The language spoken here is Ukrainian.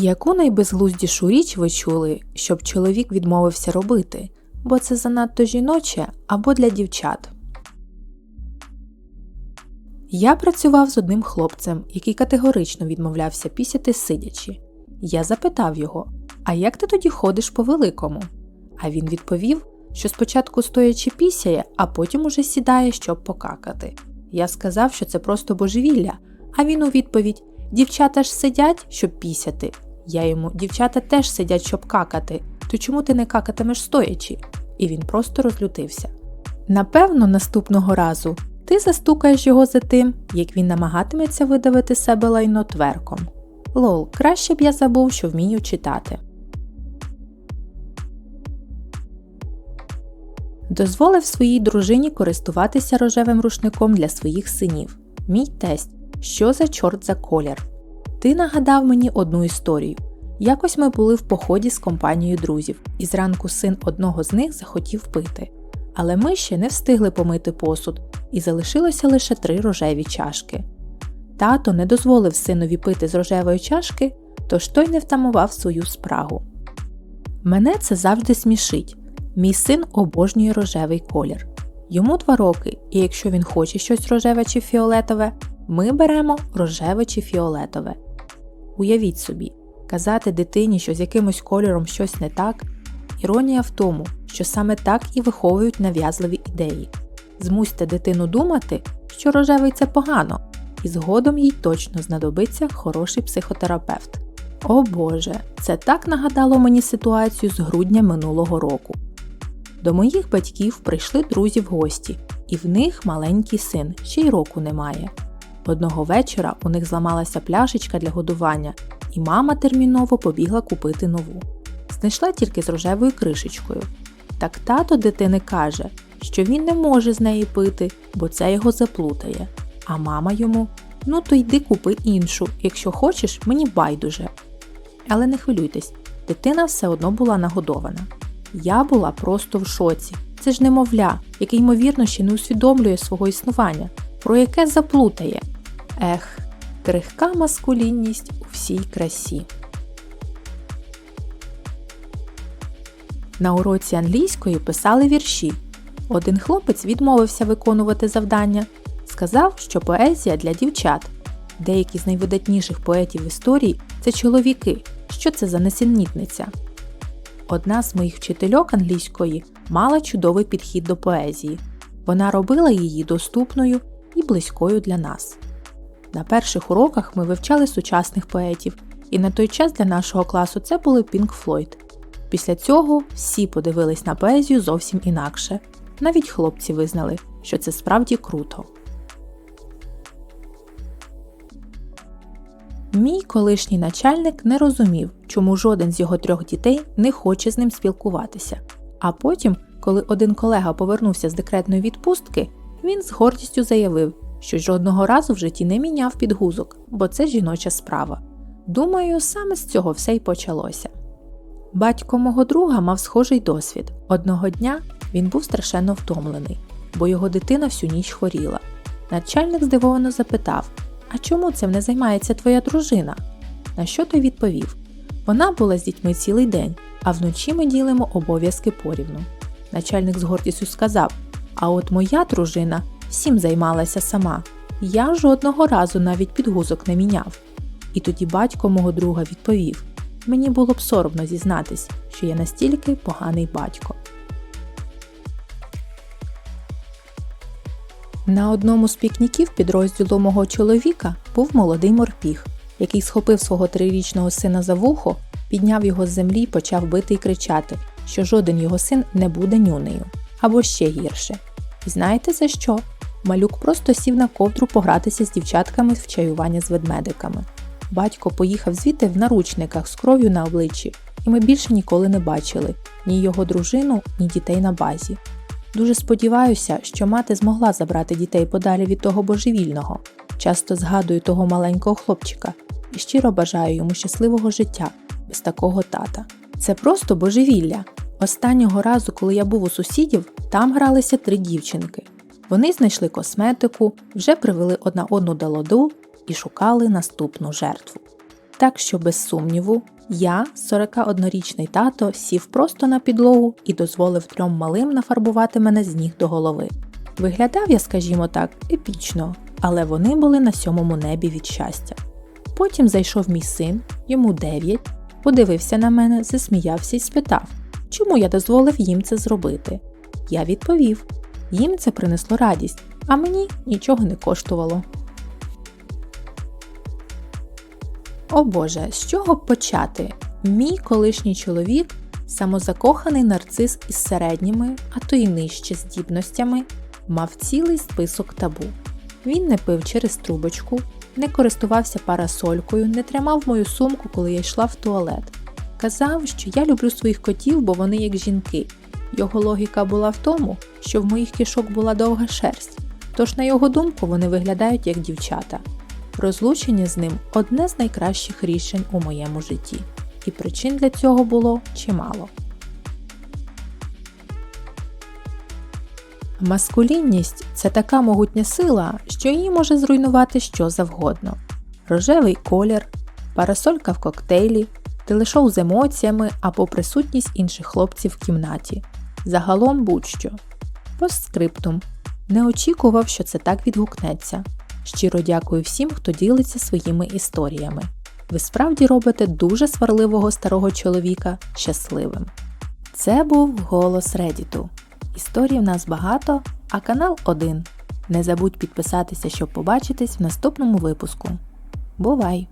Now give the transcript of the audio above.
Яку найбезглуздішу річ ви чули, щоб чоловік відмовився робити, бо це занадто жіноче або для дівчат? Я працював з одним хлопцем, який категорично відмовлявся пісяти сидячи. Я запитав його: А як ти тоді ходиш по великому? А він відповів, що спочатку стоячи пісяє, а потім уже сідає, щоб покакати. Я сказав, що це просто божевілля, а він у відповідь: Дівчата ж сидять, щоб пісяти. Я йому дівчата теж сидять, щоб какати, то чому ти не какатимеш стоячи? І він просто розлютився. Напевно, наступного разу ти застукаєш його за тим, як він намагатиметься видавити себе лайно тверком. Лол, краще б я забув, що вмію читати. Дозволив своїй дружині користуватися рожевим рушником для своїх синів. Мій тесть, що за чорт за колір? Ти нагадав мені одну історію. Якось ми були в поході з компанією друзів, і зранку син одного з них захотів пити. Але ми ще не встигли помити посуд, і залишилося лише три рожеві чашки. Тато не дозволив синові пити з рожевої чашки, тож той не втамував свою спрагу. Мене це завжди смішить. Мій син обожнює рожевий колір. Йому два роки, і якщо він хоче щось рожеве чи фіолетове, ми беремо рожеве чи фіолетове. Уявіть собі, казати дитині, що з якимось кольором щось не так, іронія в тому, що саме так і виховують нав'язливі ідеї. Змусьте дитину думати, що рожевий це погано, і згодом їй точно знадобиться хороший психотерапевт. О Боже, це так нагадало мені ситуацію з грудня минулого року. До моїх батьків прийшли друзі в гості, і в них маленький син, ще й року немає. Одного вечора у них зламалася пляшечка для годування, і мама терміново побігла купити нову. Знайшла тільки з рожевою кришечкою. Так тато дитини каже, що він не може з неї пити, бо це його заплутає. А мама йому ну то йди купи іншу, якщо хочеш, мені байдуже. Але не хвилюйтесь, дитина все одно була нагодована. Я була просто в шоці. Це ж немовля, яке ймовірно ще не усвідомлює свого існування, про яке заплутає. Ех, крихка маскулінність всій красі. На уроці англійської писали вірші. Один хлопець відмовився виконувати завдання, сказав, що поезія для дівчат. Деякі з найвидатніших поетів історії це чоловіки. Що це за несенітниця? Одна з моїх вчительок англійської мала чудовий підхід до поезії. Вона робила її доступною і близькою для нас. На перших уроках ми вивчали сучасних поетів, і на той час для нашого класу це були Pink Floyd. Після цього всі подивились на поезію зовсім інакше. Навіть хлопці визнали, що це справді круто. Мій колишній начальник не розумів, чому жоден з його трьох дітей не хоче з ним спілкуватися. А потім, коли один колега повернувся з декретної відпустки, він з гордістю заявив, що жодного разу в житті не міняв підгузок, бо це жіноча справа. Думаю, саме з цього все й почалося. Батько мого друга мав схожий досвід. Одного дня він був страшенно втомлений, бо його дитина всю ніч хворіла. Начальник здивовано запитав: А чому цим не займається твоя дружина? На що той відповів: Вона була з дітьми цілий день, а вночі ми ділимо обов'язки порівну. Начальник з гордістю сказав: А от моя дружина всім займалася сама. Я жодного разу навіть підгузок не міняв. І тоді батько мого друга відповів: Мені було б соромно зізнатись, що я настільки поганий батько. На одному з пікніків підрозділу мого чоловіка був молодий морпіг, який схопив свого трирічного сина за вухо, підняв його з землі і почав бити і кричати, що жоден його син не буде нюнею або ще гірше. І знаєте за що? Малюк просто сів на ковдру погратися з дівчатками в чаювання з ведмедиками. Батько поїхав звідти в наручниках з кров'ю на обличчі, і ми більше ніколи не бачили ні його дружину, ні дітей на базі. Дуже сподіваюся, що мати змогла забрати дітей подалі від того божевільного. Часто згадую того маленького хлопчика і щиро бажаю йому щасливого життя без такого тата. Це просто божевілля. Останнього разу, коли я був у сусідів, там гралися три дівчинки. Вони знайшли косметику, вже привели одна одну до ладу і шукали наступну жертву. Так що, без сумніву, я, 41-річний тато, сів просто на підлогу і дозволив трьом малим нафарбувати мене з ніг до голови. Виглядав я, скажімо так, епічно, але вони були на сьомому небі від щастя. Потім зайшов мій син, йому 9, подивився на мене, засміявся і спитав, чому я дозволив їм це зробити. Я відповів: їм це принесло радість, а мені нічого не коштувало. О Боже, з чого б почати? Мій колишній чоловік самозакоханий нарцис із середніми, а то й нижче здібностями, мав цілий список табу. Він не пив через трубочку, не користувався парасолькою, не тримав мою сумку, коли я йшла в туалет. Казав, що я люблю своїх котів, бо вони як жінки. Його логіка була в тому, що в моїх кішок була довга шерсть, тож, на його думку, вони виглядають як дівчата. Розлучення з ним одне з найкращих рішень у моєму житті, і причин для цього було чимало. Маскулінність це така могутня сила, що її може зруйнувати що завгодно: рожевий колір, парасолька в коктейлі, телешоу з емоціями або присутність інших хлопців в кімнаті. Загалом будь-що. Постскриптум. Не очікував, що це так відгукнеться. Щиро дякую всім, хто ділиться своїми історіями. Ви справді робите дуже сварливого старого чоловіка щасливим. Це був голос Редіту. Історій в нас багато, а канал один. Не забудь підписатися, щоб побачитись в наступному випуску. Бувай!